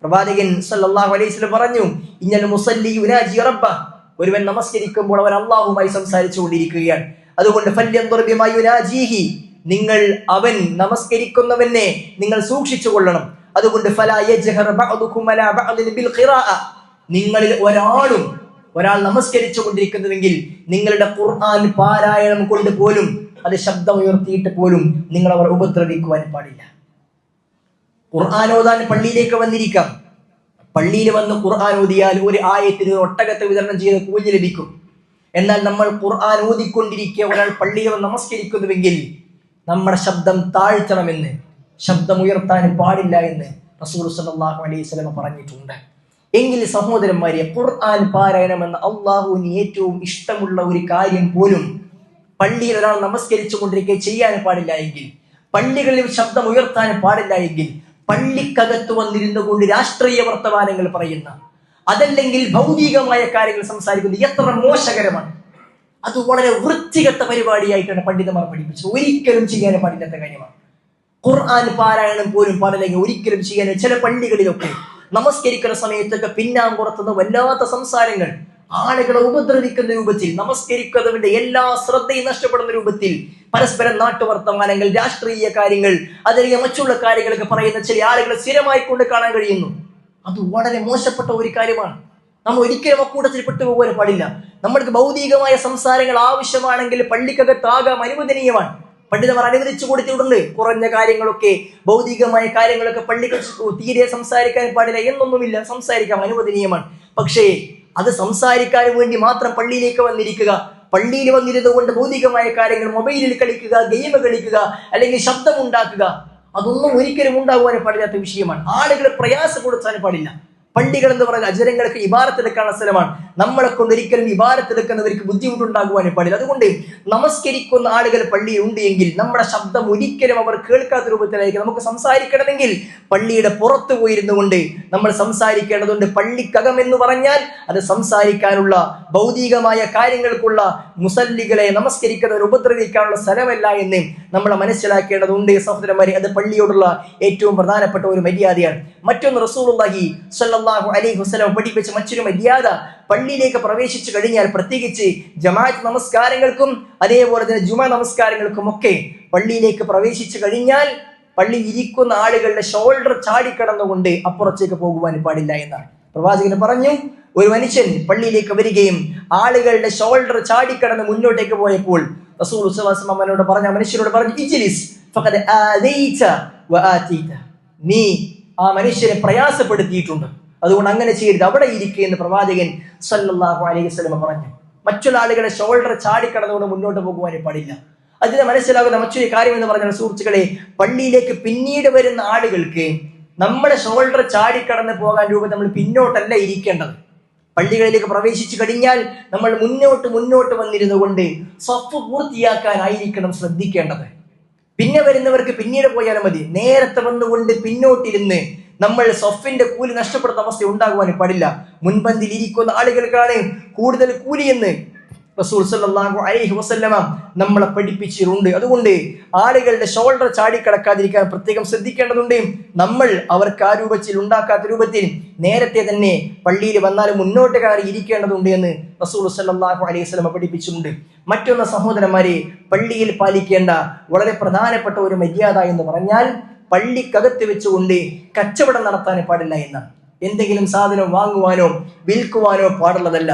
പ്രവാചകൻ സല്ലല്ലാഹു അലൈഹി വസല്ലം പറഞ്ഞു ഇന്നൽ മുസല്ലി യുനാജി റബ്ബ ഒരുവൻ നമസ്കരിക്കുമ്പോൾ അവൻ അള്ളാഹുമായി സംസാരിച്ചു കൊണ്ടിരിക്കുകയാണ് അതുകൊണ്ട് നിങ്ങൾ അവൻ നമസ്കരിക്കുന്നവനെ നിങ്ങൾ സൂക്ഷിച്ചു കൊള്ളണം അതുകൊണ്ട് നിങ്ങളിൽ ഒരാളും ഒരാൾ നമസ്കരിച്ചു കൊണ്ടിരിക്കുന്നുവെങ്കിൽ നിങ്ങളുടെ ഖുർആൻ പാരായണം കൊണ്ട് പോലും അത് ശബ്ദമുയർത്തിയിട്ട് പോലും നിങ്ങൾ അവർ ഉപദ്രവിക്കുവാൻ പാടില്ല. ഖുർആൻ ഓതാൻ പള്ളിയിലേക്ക് വന്നിരിക്കാം. പള്ളിയിൽ വന്ന് ഖുർആൻ ഓതിയാൽ ഒരു ആയത്തിന് ഒട്ടകത്ത് വിതരണം ചെയ്ത് കൂലി ലഭിക്കും. എന്നാൽ നമ്മൾ ഖുർആൻ ഓതിക്കൊണ്ടിരിക്കുക ഒരാൾ പള്ളിയിൽ നമസ്കരിക്കുന്നുവെങ്കിൽ നമ്മുടെ ശബ്ദം താഴ്ത്തണമെന്ന് ശബ്ദം ഉയർത്താൻ പാടില്ല എന്ന് റസൂർ സല്ലല്ലാഹു അലൈഹി സ്വലമ പറഞ്ഞിട്ടുണ്ട്. എങ്കിൽ സഹോദരന്മാരെ ഖുർആൻ പാരായണം എന്ന അള്ളാഹുവിന് ഏറ്റവും ഇഷ്ടമുള്ള ഒരു കാര്യം പോലും പള്ളിയിൽ ഒരാൾ നമസ്കരിച്ചു കൊണ്ടിരിക്കുക ചെയ്യാൻ പാടില്ല എങ്കിൽ പള്ളികളിൽ ശബ്ദം ഉയർത്താൻ പാടില്ല എങ്കിൽ പള്ളിക്കകത്ത് വന്നിരുന്നു കൊണ്ട് രാഷ്ട്രീയ വർത്തമാനങ്ങൾ പറയുന്ന അതല്ലെങ്കിൽ ഭൗതികമായ കാര്യങ്ങൾ സംസാരിക്കുന്നത് എത്ര മോശകരമാണ്. അത് വളരെ വൃത്തികെട്ട പരിപാടിയായിട്ടാണ് പണ്ഡിതന്മാർ പഠിപ്പിച്ചത്. ഒരിക്കലും ചെയ്യാൻ പാടില്ലാത്ത കാര്യമാണ്. ഖുർആൻ പാരായണം പോലും പാടില്ലെങ്കിൽ ഒരിക്കലും ചെയ്യാൻ ചില പള്ളികളിലൊക്കെ നമസ്കരിക്കുന്ന സമയത്തൊക്കെ പിന്നാമ്പുറത്തുനിന്ന് വല്ലാത്ത സംസാരങ്ങൾ ആളുകളെ ഉപദ്രവിക്കുന്ന രൂപത്തിൽ നമസ്കരിക്കുന്നവന്റെ എല്ലാ ശ്രദ്ധയും നഷ്ടപ്പെടുന്ന രൂപത്തിൽ പരസ്പരം നാട്ടുവർത്തമാനങ്ങൾ രാഷ്ട്രീയ കാര്യങ്ങൾ അതിലെ മറ്റുള്ള കാര്യങ്ങളൊക്കെ പറയുന്ന ചില ആളുകളെ സ്ഥിരമായി കൊണ്ട് കാണാൻ കഴിയുന്നു. അത് വളരെ മോശപ്പെട്ട ഒരു കാര്യമാണ്. നമ്മൾ ഒരിക്കലും അക്കൂട്ടത്തിൽ പെട്ടുപോകാൻ പാടില്ല. നമ്മൾക്ക് ഭൗതികമായ സംസാരങ്ങൾ ആവശ്യമാണെങ്കിൽ പള്ളിക്കകത്താകാം അനുവദനീയമാണ്. പണ്ഡിതന്മാർ അനുവദിച്ചു കൊടുത്തിട്ടുണ്ട്. കുറഞ്ഞ കാര്യങ്ങളൊക്കെ ഭൗതികമായ കാര്യങ്ങളൊക്കെ പള്ളിക്ക് തീരെ സംസാരിക്കാൻ പാടില്ല എന്നൊന്നുമില്ല. സംസാരിക്കാം അനുവദനീയമാണ്. പക്ഷേ അത് സംസാരിക്കാൻ വേണ്ടി മാത്രം പള്ളിയിലേക്ക് വന്നിരിക്കുക. പള്ളിയിൽ വന്നിരുന്നു കൊണ്ട് ഭൗതികമായ കാര്യങ്ങൾ മൊബൈലിൽ കളിക്കുക ഗെയിം കളിക്കുക അല്ലെങ്കിൽ ശബ്ദമുണ്ടാക്കുക അതൊന്നും ഒരിക്കലും ഉണ്ടാകുവാൻ പാടില്ലാത്ത വിഷയമാണ്. ആളുകളെ പ്രയാസപ്പെടുത്താൻ പാടില്ല. പള്ളികൾ എന്ന് പറയുന്നത് അജരങ്ങൾക്ക് ഇബാരത്തെടുക്കാനുള്ള സ്ഥലമാണ്. നമ്മളെ കൊണ്ട് ഒരിക്കലും ഇബാരത്തെടുക്കുന്നവർക്ക് ബുദ്ധിമുട്ടുണ്ടാകുവാനും പാടില്ല. അതുകൊണ്ട് നമസ്കരിക്കുന്ന ആളുകൾ പള്ളിയിൽ ഉണ്ട് എങ്കിൽ നമ്മുടെ ശബ്ദം ഒരിക്കലും അവർ കേൾക്കാത്ത രൂപത്തിലായിരിക്കും. നമുക്ക് സംസാരിക്കണമെങ്കിൽ പള്ളിയുടെ പുറത്തു പോയിരുന്നു കൊണ്ട് നമ്മൾ സംസാരിക്കേണ്ടതുണ്ട് പള്ളിക്കകം എന്ന് പറഞ്ഞാൽ അത് സംസാരിക്കാനുള്ള ഭൗതികമായ കാര്യങ്ങൾക്കുള്ള മുസല്ലികളെ നമസ്കരിക്കുന്നവർ ഉപദ്രവിക്കാനുള്ള സ്ഥലമല്ല എന്ന് നമ്മൾ മനസ്സിലാക്കേണ്ടതുണ്ട്. സഹോദരന്മാരെ അത് പള്ളിയോടുള്ള ഏറ്റവും പ്രധാനപ്പെട്ട ഒരു മര്യാദയാണ്. മറ്റൊന്ന് റസൂലുള്ളാഹി സ്വല്ലല്ലാഹു അലൈഹി വസല്ലം പഠിപ്പിച്ച മറ്റൊരു മര്യാദ പള്ളിയിലേക്ക് പ്രവേശിച്ചു കഴിഞ്ഞാൽ പ്രത്യേകിച്ച് ജമാഅത്ത് നമസ്കാരങ്ങൾക്കും അതേപോലെ തന്നെ ജുമാ നമസ്കാരങ്ങൾക്കും ഒക്കെ പള്ളിയിലേക്ക് പ്രവേശിച്ചു കഴിഞ്ഞാൽ പള്ളി ഇരിക്കുന്ന ആളുകളുടെ ഷോൾഡർ ചാടിക്കടന്നുകൊണ്ട് അപ്പുറത്തേക്ക് പോകുവാൻ പാടില്ല എന്നാണ്. പ്രവാചകൻ പറഞ്ഞു ഒരു മനുഷ്യൻ പള്ളിയിലേക്ക് വരികയും ആളുകളുടെ ഷോൾഡർ ചാടിക്കടന്ന് മുന്നോട്ടേക്ക് പോയപ്പോൾ റസൂൽ ഉസ്വാസം അമ്മനോട് പറഞ്ഞ മനുഷ്യനോട് പറഞ്ഞു നീ ആ മനുഷ്യനെ പ്രയാസപ്പെടുത്തിയിട്ടുണ്ട്. അതുകൊണ്ട് അങ്ങനെ ചെയ്യരുത്. അവിടെ ഇരിക്കുക എന്ന് പ്രവാചകൻ സല്ലാഹു അലൈഹി സ്വലമ പറഞ്ഞു. മറ്റുള്ള ആളുകളെ ഷോൾഡർ ചാടിക്കടന്നുകൊണ്ട് മുന്നോട്ട് പോകുവാനേ പാടില്ല. അതിന് മനസ്സിലാകുന്ന മറ്റൊരു കാര്യം എന്ന് പറഞ്ഞാൽ സുഹൃത്തുക്കളെ പള്ളിയിലേക്ക് പിന്നീട് വരുന്ന ആളുകൾക്ക് നമ്മുടെ ഷോൾഡർ ചാടിക്കടന്ന് പോകാൻ രൂപം നമ്മൾ പിന്നോട്ടല്ല ഇരിക്കേണ്ടത്. പള്ളികളിലേക്ക് പ്രവേശിച്ചു കഴിഞ്ഞാൽ നമ്മൾ മുന്നോട്ട് മുന്നോട്ട് വന്നിരുന്നു കൊണ്ട് സ്വപ്പ് പൂർത്തിയാക്കാനായിരിക്കണം ശ്രദ്ധിക്കേണ്ടത്. പിന്നെ വരുന്നവർക്ക് പിന്നീട് പോയാലും മതി. നേരത്തെ വന്നുകൊണ്ട് പിന്നോട്ടിരുന്ന് നമ്മൾ സൊഫിന്റെ കൂലി നഷ്ടപ്പെടുന്ന അവസ്ഥ ഉണ്ടാകുവാൻ പാടില്ല. മുൻപന്തിൽ ഇരിക്കുന്ന ആളുകൾക്കാണ് കൂടുതൽ കൂലി എന്ന് റസൂൽ അലൈഹി വസല്ലമ നമ്മളെ പഠിപ്പിച്ചിട്ടുണ്ട്. അതുകൊണ്ട് ആളുകളുടെ ഷോൾഡർ ചാടിക്കടക്കാതിരിക്കാൻ പ്രത്യേകം ശ്രദ്ധിക്കേണ്ടതുണ്ട്. നമ്മൾ അവർക്ക് ആ രൂപത്തിൽ ഉണ്ടാക്കാത്ത രൂപത്തിൽ നേരത്തെ തന്നെ പള്ളിയിൽ വന്നാൽ മുന്നോട്ട് കയറി ഇരിക്കേണ്ടതുണ്ട് എന്ന് റസൂൽ സല്ലല്ലാഹു അലൈഹി വസ്ലമ പഠിപ്പിച്ചിട്ടുണ്ട്. മറ്റൊന്ന് സഹോദരന്മാരെ പള്ളിയിൽ പാലിക്കേണ്ട വളരെ പ്രധാനപ്പെട്ട ഒരു മര്യാദ എന്ന് പറഞ്ഞാൽ പള്ളിക്കകത്ത് വെച്ചുകൊണ്ട് കച്ചവടം നടത്താൻ പാടില്ല എന്ന്. എന്തെങ്കിലും സാധനം വാങ്ങുവാനോ വിൽക്കുവാനോ പാടുള്ളതല്ല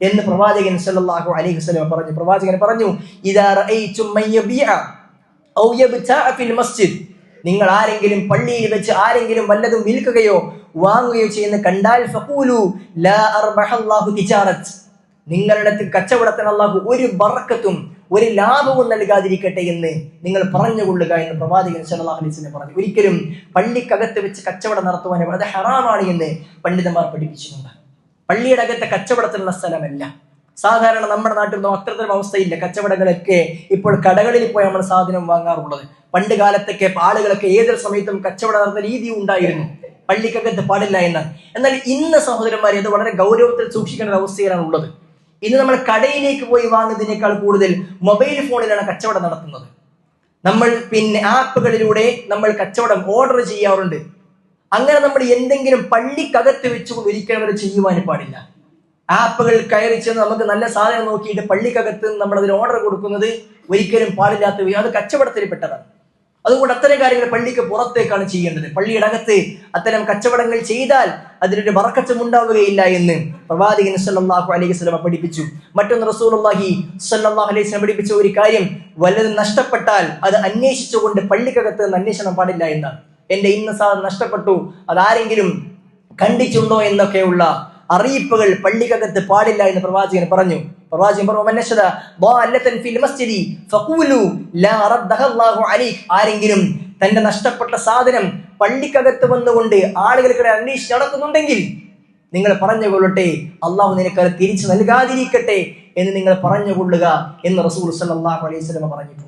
എന്ന് പ്രവാചകൻ സല്ലല്ലാഹു അലൈഹി വസല്ലം പറഞ്ഞു. പ്രവാചകൻ പറഞ്ഞു ഇദാ റഅയ്തും മൻ യബിഅ ഔ യബ്തഅ ഫിൽ മസ്ജിദ്. നിങ്ങൾ ആരെങ്കിലും പള്ളിയിൽ വെച്ച് ആരെങ്കിലും വല്ലതും വിൽക്കുകയോ വാങ്ങുകയോ ചെയ്യുന്ന കണ്ടാൽ ഫഖൂലു ലാ അർബഹല്ലാഹു തിജാറത്ത്. നിങ്ങളുടെ കച്ചവടത്തിന് അള്ളാഹു ഒരു ബറക്കത്തും ഒരു ലാഭവും നൽകാതിരിക്കട്ടെ എന്ന് നിങ്ങൾ പറഞ്ഞുകൊള്ളുക എന്ന് പ്രവാചകൻ സല്ലല്ലാഹു അലൈഹി വസല്ലം പറഞ്ഞു. ഒരിക്കലും പള്ളിക്കകത്ത് വെച്ച് കച്ചവടം നടത്തുവാൻ വളരെ ഹറാമാണ് എന്ന് പണ്ഡിതന്മാർ പഠിപ്പിച്ചിട്ടുണ്ട്. പള്ളിയുടെ അകത്തെ കച്ചവടത്തിനുള്ള സ്ഥലമല്ല. സാധാരണ നമ്മുടെ ഒന്നും അത്തരത്തിലും അവസ്ഥയില്ല. കച്ചവടങ്ങളൊക്കെ ഇപ്പോൾ കടകളിൽ പോയി നമ്മൾ സാധനം വാങ്ങാറുള്ളത്. പണ്ട് കാലത്തൊക്കെ ആളുകളൊക്കെ ഏതൊരു സമയത്തും കച്ചവടം നടന്ന രീതി ഉണ്ടായിരുന്നു. പള്ളിക്കകത്ത് പാടില്ല എന്ന്. എന്നാൽ ഇന്ന് സഹോദരന്മാരെ അത് വളരെ ഗൗരവത്തിൽ സൂക്ഷിക്കേണ്ട ഒരു അവസ്ഥയിലാണ് ഉള്ളത്. ഇന്ന് നമ്മൾ കടയിലേക്ക് പോയി വാങ്ങുന്നതിനേക്കാൾ കൂടുതൽ മൊബൈൽ ഫോണിലാണ് കച്ചവടം നടത്തുന്നത്. നമ്മൾ പിന്നെ ആപ്പുകളിലൂടെ നമ്മൾ കച്ചവടം ഓർഡർ ചെയ്യാറുണ്ട്. അങ്ങനെ നമ്മൾ എന്തെങ്കിലും പള്ളിക്കകത്ത് വെച്ചുകൊണ്ട് ഒരിക്കലും അവർ ചെയ്യുവാൻ പാടില്ല. ആപ്പുകൾ കയറി ചെന്ന് നമുക്ക് നല്ല സാധനം നോക്കിയിട്ട് പള്ളിക്കകത്ത് നമ്മൾ അതിന് ഓർഡർ കൊടുക്കുന്നത് ഒരിക്കലും പാടില്ലാത്ത അത് കച്ചവടത്തിൽ പെട്ടതാണ് അതുകൊണ്ട് അത്തരം കാര്യങ്ങൾ പള്ളിക്ക് പുറത്തേക്കാണ് ചെയ്യേണ്ടത്. പള്ളിയുടെ അകത്ത് അത്തരം കച്ചവടങ്ങൾ ചെയ്താൽ അതിനൊരു വറക്കച്ചം ഉണ്ടാവുകയില്ല എന്ന് പ്രവാചകൻ സല്ലല്ലാഹു അലൈഹി വസല്ലം പഠിപ്പിച്ചു. മറ്റൊന്ന് റസൂലുള്ളാഹി സല്ലല്ലാഹു അലൈഹി വസല്ലം പഠിപ്പിച്ച ഒരു കാര്യം വല്ലതും നഷ്ടപ്പെട്ടാൽ അത് അന്വേഷിച്ചുകൊണ്ട് പള്ളിക്കകത്ത് നിന്ന് അന്വേഷണം പാടില്ല എന്നാണ്. എന്റെ ഇന്ന സാധനം നഷ്ടപ്പെട്ടു അതാരെങ്കിലും കണ്ടിട്ടുണ്ടോ എന്നൊക്കെയുള്ള അറിയിപ്പുകൾ പള്ളിക്കകത്ത് പാടില്ല എന്ന് പ്രവാചകൻ പറഞ്ഞു. പ്രവാചകൻ പറഞ്ഞു "മൻ നശദ ضالة ഫിൽ മസ്ജിദി ഫഖൂലു ലാ റദ്ദഹ അല്ലാഹു അലൈഹി." ആരെങ്കിലും തന്റെ നഷ്ടപ്പെട്ട സാധനം പള്ളിക്കകത്ത് വന്നുകൊണ്ട് ആളുകൾക്കിടെ അന്വേഷിച്ച് നടക്കുന്നുണ്ടെങ്കിൽ നിങ്ങൾ പറഞ്ഞുകൊള്ളട്ടെ അള്ളാഹു നിനക്ക് അത് തിരിച്ചു നൽകാതിരിക്കട്ടെ എന്ന് നിങ്ങൾ പറഞ്ഞുകൊള്ളുക എന്ന് റസൂൽ സല്ലല്ലാഹു അലൈഹി വസല്ലം പറഞ്ഞിട്ടുണ്ട്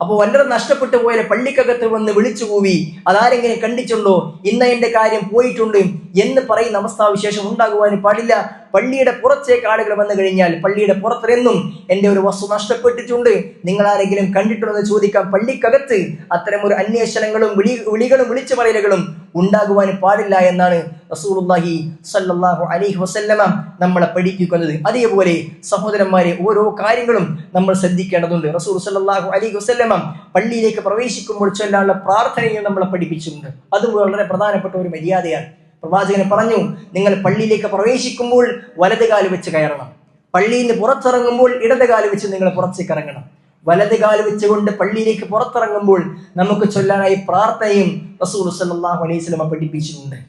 അപ്പോൾ വല്ലതും നഷ്ടപ്പെട്ടു പോയാൽ പള്ളിക്കകത്ത് വന്ന് വിളിച്ചു കൂവി അതാരെങ്കിലും കണ്ടിട്ടുണ്ടോ ഇന്ന എന്റെ കാര്യം പോയിട്ടുണ്ട് എന്ന് പറയുന്ന അവസ്ഥാവിശേഷം ഉണ്ടാകുവാൻ പാടില്ല പള്ളിയുടെ പുറത്തേക്ക് ആളുകൾ വന്നു കഴിഞ്ഞാൽ പള്ളിയുടെ പുറത്തെന്നും എന്റെ ഒരു വസ്തു നഷ്ടപ്പെട്ടിട്ടുണ്ട്. നിങ്ങൾ ആരെങ്കിലും കണ്ടിട്ടുണ്ടോ എന്ന് ചോദിക്കാം പള്ളിക്കകത്ത് അത്തരം ഒരു അന്വേഷണങ്ങളും വിളി വിളികളും വിളിച്ചു പറയലുകളും ഉണ്ടാകുവാൻ പാടില്ല എന്നാണ് റസൂലുള്ളാഹി സല്ലാഹു അലൈഹി വസല്ലമ നമ്മളെ പഠിപ്പിക്കുന്നത്. അതേപോലെ സഹോദരന്മാരെ ഓരോ കാര്യങ്ങളും നമ്മൾ ശ്രദ്ധിക്കേണ്ടതുണ്ട്. റസൂൽ സല്ലാഹു അലൈഹി വസല്ലമ പള്ളിയിലേക്ക് പ്രവേശിക്കുമ്പോൾ ചൊല്ലാനുള്ള പ്രാർത്ഥനയും നമ്മളെ പഠിപ്പിച്ചിട്ടുണ്ട്. അതും വളരെ പ്രധാനപ്പെട്ട ഒരു മര്യാദയാണ്. പ്രവാചകൻ പറഞ്ഞു നിങ്ങൾ പള്ളിയിലേക്ക് പ്രവേശിക്കുമ്പോൾ വലത് കാൽ വെച്ച് കയറണം. പള്ളിയിൽ നിന്ന് പുറത്തിറങ്ങുമ്പോൾ ഇടത് കാൽ വെച്ച് നിങ്ങൾ പുറത്തേക്ക് ഇറങ്ങണം. വലത് കാൽ വെച്ചുകൊണ്ട് പള്ളിയിലേക്ക് പുറത്തിറങ്ങുമ്പോൾ നമുക്ക് ചൊല്ലാനായി പ്രാർത്ഥനയും റസൂൽ സല്ലല്ലാഹു അലൈഹി സ്വലമ പഠിപ്പിച്ചിട്ടുണ്ട്.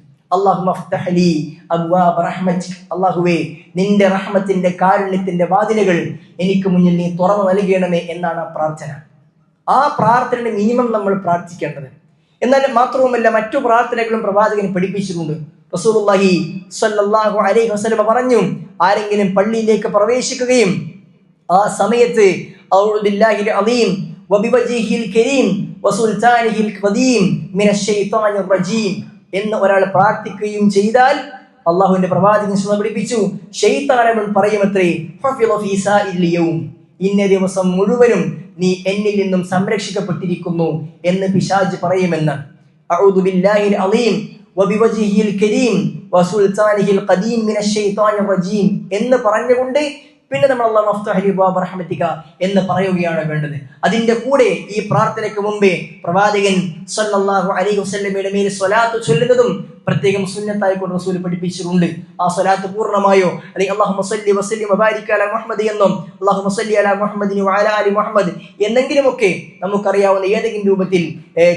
അള്ളാഹുവേ നിന്റെ റഹ്മത്തിന്റെ കാരുണ്യത്തിന്റെ വാതിലുകൾ എനിക്ക് മുന്നിൽ നീ തുറന്നു നൽകണമേ എന്നാണ് ആ പ്രാർത്ഥന. ആ പ്രാർത്ഥനയുടെ മിനിമം നമ്മൾ പ്രാർത്ഥിക്കേണ്ടത്. എന്നാൽ മാത്രവുമല്ല മറ്റു പ്രാർത്ഥനകളും പ്രവാചകൻ പഠിപ്പിച്ചിട്ടുണ്ട് റസൂലുള്ളാഹി സ്വല്ലല്ലാഹു അലൈഹി വസല്ലമ പറഞ്ഞു ആരെങ്കിലും പള്ളിയിലേക്ക് പ്രവേശിക്കുകയും ആ സമയത്ത് ബില്ലാഹിൽ അലീം വബിവജീഹിൽ കരീം വസുൽത്താനിഹിൽ ഖദീം മിന റജീം എന്ന് ഒരാൾ പ്രാർത്ഥിക്കുകയും ചെയ്താൽ അള്ളാഹുവിന്റെ പ്രവാചകൻ പഠിപ്പിച്ചു ഷെയ്ത്താനവൻ പറയുമത്രേ. ഇന്ന ദിവസം മുഴുവനും നീ എന്നിൽ നിന്നും സംരക്ഷിക്കപ്പെട്ടിരിക്കുന്നു എന്ന് പിശാജ് പറയുമെന്ന്. എന്ന് പറഞ്ഞുകൊണ്ട് പിന്നെ നമ്മൾ അള്ളാഹ് ബാബ് എന്ന് പറയുകയാണ് വേണ്ടത്. അതിന്റെ കൂടെ ഈ പ്രാർത്ഥനയ്ക്ക് മുമ്പേ പ്രവാചകൻ സല്ലല്ലാഹു അലൈഹി വസല്ലമയുടെ മേൽ സ്വലാത്ത് ചൊല്ലുന്നതും പ്രത്യേകം സുന്നത്തായിക്കൊണ്ട് റസൂൽ പഠിപ്പിച്ചിട്ടുണ്ട്. ആ സ്വലാത്ത് പൂർണമായോ? അല്ലെങ്കിൽ അള്ളാഹു എന്നും? അള്ളാഹു എന്നെങ്കിലുമൊക്കെ നമുക്കറിയാവുന്ന ഏതെങ്കിലും രൂപത്തിൽ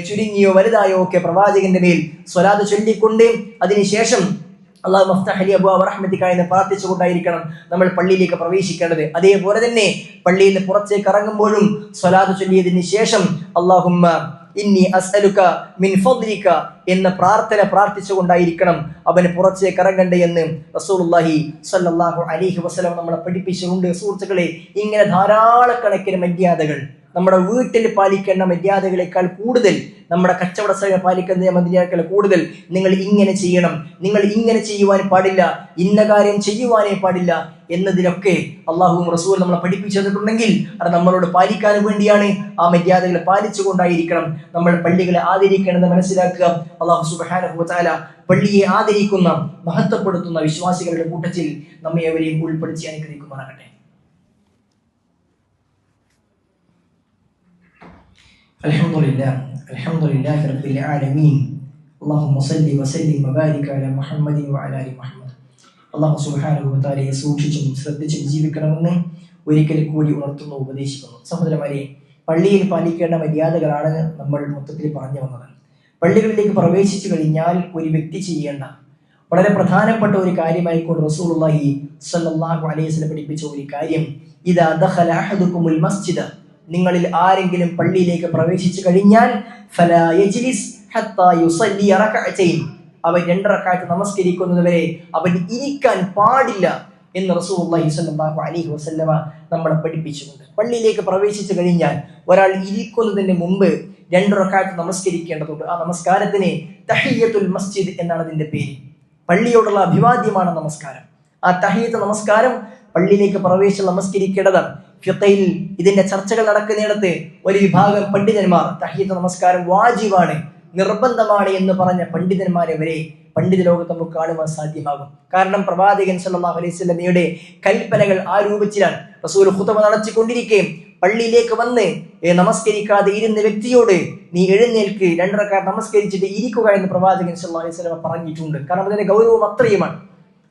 ചുരുങ്ങിയോ വലുതായോ ഒക്കെ പ്രവാചകന്റെ മേൽ സ്വലാത്ത് ചൊല്ലിക്കൊണ്ട് അതിനുശേഷം അള്ളാഹു മഫ്താഹലി അലി അബു റഹ്മത്തിക്ക എന്ന് പ്രാർത്ഥിച്ചുകൊണ്ടായിരിക്കണം നമ്മൾ പള്ളിയിലേക്ക് പ്രവേശിക്കേണ്ടത്. അതേപോലെ തന്നെ പള്ളിയിൽ നിന്ന് പുറത്തേക്ക് ഇറങ്ങുമ്പോഴും സ്വലാത്ത് ചൊല്ലിയതിന് ശേഷം അള്ളാഹുമ്മ ഇന്നി അസ്അലുക മിൻ ഫദ്ലിക എന്ന പ്രാർത്ഥന പ്രാർത്ഥിച്ചുകൊണ്ടായിരിക്കണം അവന് പുറത്തേക്ക് ഇറങ്ങണ്ടേ എന്ന് റസൂലുള്ളാഹി സ്വല്ലല്ലാഹു അലൈഹി വസല്ലം നമ്മളെ പഠിപ്പിച്ചിട്ടുണ്ട്. സുഹൃത്തുക്കളെ ഇങ്ങനെ ധാരാളക്കണക്കിന് മര്യാദകൾ നമ്മുടെ വീട്ടിൽ പാലിക്കേണ്ട മര്യാദകളെക്കാൾ കൂടുതൽ നമ്മുടെ കച്ചവട സ്ഥലം പാലിക്കുന്ന മര്യാദകളെ കൂടുതൽ നിങ്ങൾ ഇങ്ങനെ ചെയ്യണം. നിങ്ങൾ ഇങ്ങനെ ചെയ്യുവാൻ പാടില്ല. ഇന്ന കാര്യം ചെയ്യുവാനേ പാടില്ല എന്നതിലൊക്കെ അള്ളാഹുവും റസൂൽ നമ്മളെ പഠിപ്പിച്ചു തന്നിട്ടുണ്ടെങ്കിൽ അത് നമ്മളോട് പാലിക്കാൻ വേണ്ടിയാണ് ആ മര്യാദകൾ പാലിച്ചുകൊണ്ടായിരിക്കണം നമ്മൾ പള്ളികളെ ആദരിക്കണമെന്ന് മനസ്സിലാക്കുക. അള്ളാഹു സുബാന പള്ളിയെ ആദരിക്കുന്ന മഹത്വപ്പെടുത്തുന്ന വിശ്വാസികളുടെ കൂട്ടത്തിൽ നമ്മെ അവരെയും ഉൾപ്പെടുത്തി അനുഗ്രഹിക്കുമാറാകട്ടെ. الحمد لله الحمد لله رب العالمين اللهم صل وسلم وبارك على محمد وعلى ال محمد അള്ളാഹു സുബാനുഭവത്താലെ സൂക്ഷിച്ചും ശ്രദ്ധിച്ചും ജീവിക്കണമെന്ന് ഒരിക്കൽ കൂടി ഉണർത്തുന്നു ഉപദേശിക്കുന്നു സഹോദരന്മാരെ പള്ളിയിൽ പാലിക്കേണ്ട മര്യാദകളാണ് നമ്മൾ മൊത്തത്തിൽ പറഞ്ഞു വന്നത് പള്ളികളിലേക്ക് പ്രവേശിച്ചു കഴിഞ്ഞാൽ ഒരു വ്യക്തി ചെയ്യേണ്ട വളരെ പ്രധാനപ്പെട്ട ഒരു കാര്യമായിക്കൊണ്ട് റസൂലുള്ളാഹി സ്വല്ലല്ലാഹു അലൈഹി വസല്ലം പഠിപ്പിച്ച ഒരു കാര്യം ഇദാ ദഖല അഹദുകുമുൽ മസ്ജിദ നിങ്ങളിൽ ആരെങ്കിലും പള്ളിയിലേക്ക് പ്രവേശിച്ചു കഴിഞ്ഞാൽ അവൻ രണ്ട് നമസ്കരിക്കുന്നതുവരെ നമസ്കരിക്കുന്നത് അവൻ ഇരിക്കാൻ പാടില്ല എന്ന് റസൂലുള്ളാഹി സ്വല്ലല്ലാഹു അലൈഹി വസല്ലമ നമ്മളെ പഠിപ്പിച്ചിട്ടുണ്ട്. പള്ളിയിലേക്ക് പ്രവേശിച്ചു കഴിഞ്ഞാൽ ഒരാൾ ഇരിക്കുന്നതിന് മുമ്പ് രണ്ട് റക്അത്ത് നമസ്കരിക്കേണ്ടതുണ്ട്. ആ നമസ്കാരത്തിന് തഹിയത്തുൽ മസ്ജിദ് എന്നാണ് അതിന്റെ പേര്. പള്ളിയോടുള്ള അഭിവാദ്യമാണ് നമസ്കാരം. ആ തഹിയത്ത് നമസ്കാരം പള്ളിയിലേക്ക് പ്രവേശിച്ച് നമസ്കരിക്കേണ്ടതാണ് ഫിത്തയിൽ ഇതിന്റെ ചർച്ചകൾ നടക്കുന്നിടത്ത് ഒരു വിഭാഗം പണ്ഡിതന്മാർ തഹീത്ത് നമസ്കാരം വാജിബാണ് നിർബന്ധമാണ് എന്ന് പറഞ്ഞ പണ്ഡിതന്മാരെ വരെ പണ്ഡിത ലോകത്ത് നമുക്ക് കാണുവാൻ സാധ്യമാകും. കാരണം പ്രവാചകൻ സല്ലല്ലാഹു അലൈഹി വസല്ലമയുടെ കൽപ്പനകൾ ആ രൂപത്തിലാണ് റസൂൽ ഹുതമ നടത്തിക്കൊണ്ടിരിക്കുകയും പള്ളിയിലേക്ക് വന്ന് നമസ്കരിക്കാതെ ഇരുന്ന വ്യക്തിയോട് നീ എഴുന്നേൽക്ക് രണ്ടരക്കാർ നമസ്കരിച്ചിട്ട് ഇരിക്കുക എന്ന് പ്രവാചകൻ സല്ലല്ലാഹു അലൈഹി വസല്ലമ പറഞ്ഞിട്ടുണ്ട്. കാരണം അതിന്റെ ഗൗരവം അത്രയുമാണ്.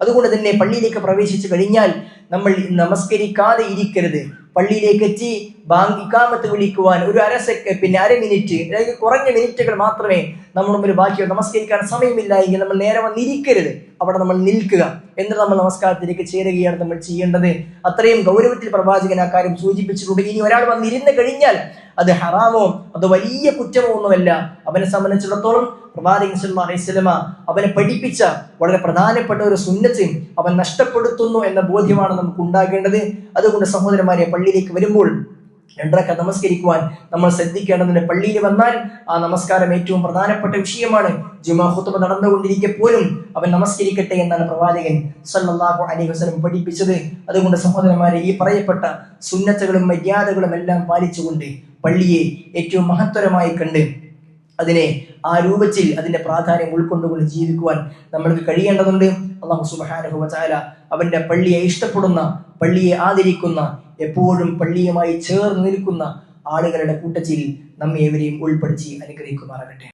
അതുകൊണ്ട് തന്നെ പള്ളിയിലേക്ക് പ്രവേശിച്ചു കഴിഞ്ഞാൽ നമ്മൾ നമസ്കരിക്കാതെ ഇരിക്കരുത്. പള്ളിയിലേക്ക് എത്തി ബാങ്ക് ഇക്കാമത്ത് വിളിക്കുവാൻ ഒരു അര സെക്ക പിന്നെ അര മിനിറ്റ് അല്ലെങ്കിൽ കുറഞ്ഞ മിനിറ്റുകൾ മാത്രമേ നമ്മൾ മുമ്പിൽ ബാക്കിയോ നമസ്കരിക്കാൻ സമയമില്ല എങ്കിൽ നമ്മൾ നേരെ വന്നിരിക്കരുത്. അവിടെ നമ്മൾ നിൽക്കുക എന്നിട്ട് നമ്മൾ നമസ്കാരത്തിലേക്ക് ചേരുകയാണ് നമ്മൾ ചെയ്യേണ്ടത്. അത്രയും ഗൗരവത്തിൽ പ്രവാചകൻ ആ കാര്യം സൂചിപ്പിച്ചിട്ടുണ്ട്. ഇനി ഒരാൾ വന്നിരുന്ന് കഴിഞ്ഞാൽ അത് ഹറാമോ? അത് വലിയ കുറ്റമോ ഒന്നുമല്ല അവനെ സംബന്ധിച്ചിടത്തോളം പ്രവാചകൻ അലൈഹി അവനെ പഠിപ്പിച്ച വളരെ പ്രധാനപ്പെട്ട ഒരു സുന്നത്ത് അവൻ നഷ്ടപ്പെടുത്തുന്നു എന്ന ബോധ്യമാണ് നമുക്ക് ഉണ്ടാകേണ്ടത്. അതുകൊണ്ട് സഹോദരന്മാരെ പള്ളിയിലേക്ക് വരുമ്പോൾ രണ്ടരക്ക നമസ്കരിക്കുവാൻ നമ്മൾ ശ്രദ്ധിക്കേണ്ടതിന് പള്ളിയിൽ വന്നാൽ ആ നമസ്കാരം ഏറ്റവും പ്രധാനപ്പെട്ട വിഷയമാണ്. ജുമാ ഖുത്തുബ നടന്നുകൊണ്ടിരിക്കെ പോലും അവൻ നമസ്കരിക്കട്ടെ എന്നാണ് പ്രവാചകൻ സല്ലല്ലാഹു അലൈഹി വസല്ലം പഠിപ്പിച്ചത്. അതുകൊണ്ട് സഹോദരന്മാരെ ഈ പറയപ്പെട്ട സുന്നത്തുകളും മര്യാദകളും എല്ലാം പാലിച്ചുകൊണ്ട് പള്ളിയെ ഏറ്റവും മഹത്തരമായി കണ്ട് അതിനെ ആ രൂപത്തിൽ അതിന്റെ പ്രാധാന്യം ഉൾക്കൊണ്ടുകൊണ്ട് ജീവിക്കുവാൻ നമ്മൾക്ക് കഴിയേണ്ടതുണ്ട്. അള്ളാഹു സുബ്ഹാനഹു വതആല അവന്റെ പള്ളിയെ ഇഷ്ടപ്പെടുന്ന പള്ളിയെ ആദരിക്കുന്ന എപ്പോഴും പള്ളിയുമായി ചേർന്ന് നിൽക്കുന്ന ആളുകളുടെ കൂട്ടത്തിൽ നമ്മെ ഏവരെയും ഉൾപ്പെടുത്തി അനുഗ്രഹിക്കുമാറാകട്ടെ.